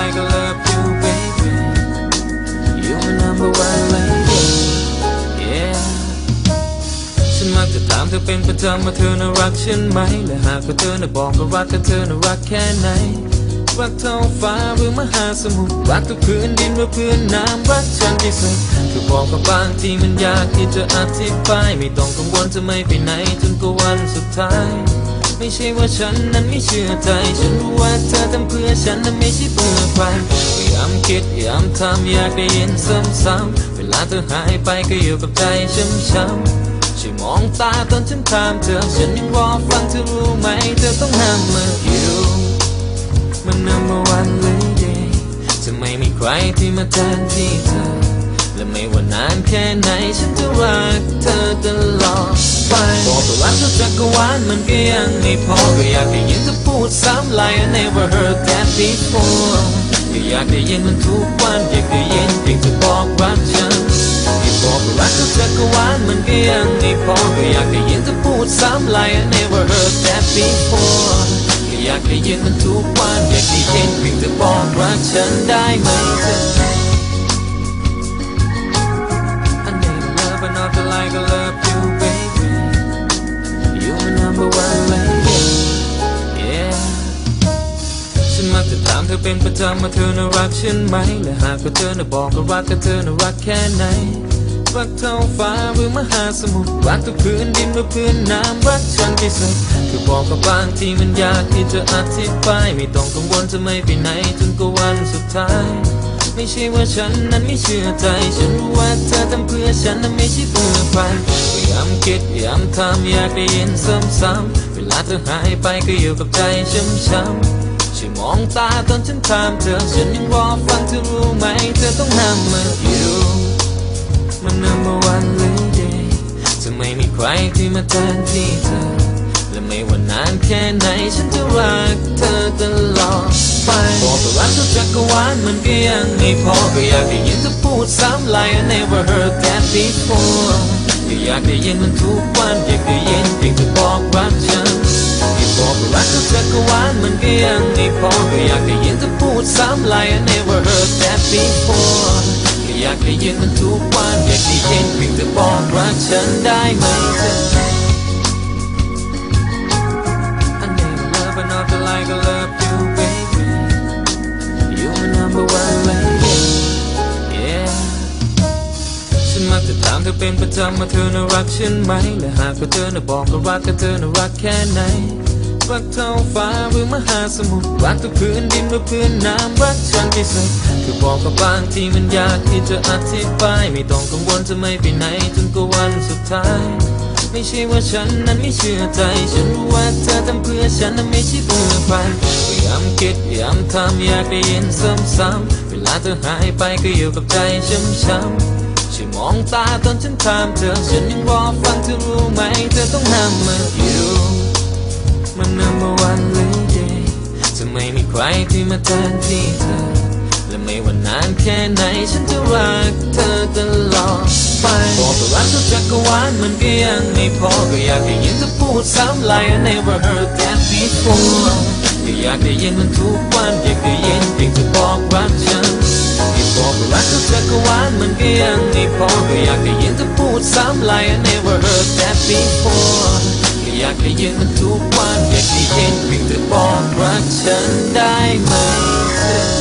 like I love you, baby. You my number one lady, yeah. ฉันมักจะถามเธอเป็นประจำว่าเธอน่ารักฉันไหม และหากว่าเธอน่ะบอกว่ารักกับเธอน่ารักแค่ไหน รักเท่าฟ้าหรือมหาสมุทร รักทุกพื้นดินหรือพื้นน้ำ รักฉันที่สุดคือบอกกับบางที่มันยากที่จะอธิบาย ไม่ต้องกังวลจะไม่ไปไหนจนกว่าวันสุดท้าย ไม่ใช่ว่าฉันนั้นไม่เชื่อใจ ฉันรู้ว่าเธอทำเพื่อฉันนั้นไม่ใช่เพื่อใครพยายามคิดพยายามทำอยากได้ยินซ้ำๆเวลาเธอหายไปก็อยู่กับใจช้ำๆช่วยมองตาตอนฉันถามเธอ ฉันยังรอฟังเธอรู้ไหม เธอต้องห้ามมาอยู่มัน number one lady จะไม่มีใครที่มาแทนที่เธอ และไม่ว่านานแค่ไหนฉันจะรักเธอตลอดไปบอกว่ารักเธอจักรวาลมันก็ยังไม่พอก็อยากได้ยินเธอพูดซ้ำ like I never heard that before ก็อยากได้ยินมันทุกวันอยากได้ยินเพียงเธอบอกรักฉันที่บอกว่ารักเธอจักรวาลมันก็ยังไม่พอก็อยากได้ยินเธอพูดซ้ำ like I never heard that before ก็อยากได้ยินมันทุกวันอยากได้ยินเพียงเธอบอกรักฉันได้ไหมเธอ ฉันมักจะถามเธอเป็นประจำว่าเธอน่ารักฉันไหม และหากว่าเธอน่ะบอกก็รักก็เธอน่ารักแค่ไหน รักเท่าฟ้าหรือมหาสมุทร รักทุกพื้นดินหรือพื้นน้ำ รักฉันที่สุดคือบอกกับบางทีมันยากที่จะอธิบาย ไม่ต้องกังวลจะไม่ไปไหนจนกว่าวันสุดท้าย ไม่ใช่ว่าฉันนั้นไม่เชื่อใจ ฉันรู้ว่าเธอทำเพื่อฉันนั้นไม่ใช่เพื่อใครพยายามคิดพยายามทำอยากได้ยินซ้ำๆเวลาเธอหายไปก็อยู่กับใจช้ำๆ ช่มองตาตอนฉันถามเธอ ฉันยังรอฟังเธอรู้ไหม เธอต้องห้ามมาอยู่ มัน number one lady จะไม่มีใครที่มาแทนที่เธอ และไม่ว่านานแค่ไหน ฉันจะรักเธอตลอดไปบอกว่รักเธอจักรวาลมันก็ยังไม่พอ ก็อยากได้ยินเธอพูดซ้ำ like I never heard that before ก็อยากได้ยินมันทุกวันอยากได้ยิน พอก็อยากได้ยินเธอพูดซ้ำ like I never heard that before ก็อยากได้ยินมันทุกวันอยากได้ยินเพียงเธอบอกรักฉันได้ไหมเธอ I need love but not like I love you baby You my number one lady Yeah ฉันมักจะถามเธอเป็นประจำว่าเธอน่ารักฉันไหมและหากว่าเธอน่ะบอกก็รักก็เธอน่ารักแค่ไหน รักเท่าฟ้าหรือมหาสมุทรรักทุกพื้นดินหรือพื้นน้ำรักฉันที่สุดคือบอกกับบางที่มันยากที่จะอธิบาย ไม่ต้องกังวลจะไม่ไปไหนจนกว่าวันสุดท้าย ไม่ใช่ว่าฉันนั้นไม่เชื่อใจ ฉันรู้ว่าเธอทำเพื่อฉันนั้นไม่ใช่เพื่อใครพยายามคิดพยายามทำอยากได้ยินซ้ำๆเวลาเธอหายไปก็อยู่กับใจช้ำๆช่วยมองตาตอนฉันถามเธอ ฉันยังรอฟังเธอรู้ไหม เธอต้องห้ามมาอยู่ มัน number one lady จะไม่มีใครที่มาแทนที่เธอ และไม่ว่านานแค่ไหนฉันจะรักเธอตลอดไปบอกว่ารักเธอจักรวาลมันก็ยังไม่พอ ก็อยากได้ยินเธอพูดซ้ำ like I never heard that before ก็อยากได้ยินมันทุกวันอยากได้ยินเพียงเธอบอกรักฉันที่บอกว่ารักเธอจักรวาลมันก็ยังไม่พอ ก็อยากได้ยินเธอพูดซ้ำ like I never heard that before อยากได้ยินมันทุกวันอยากได้ยินเพียงเธอบอกรักฉันได้ไหม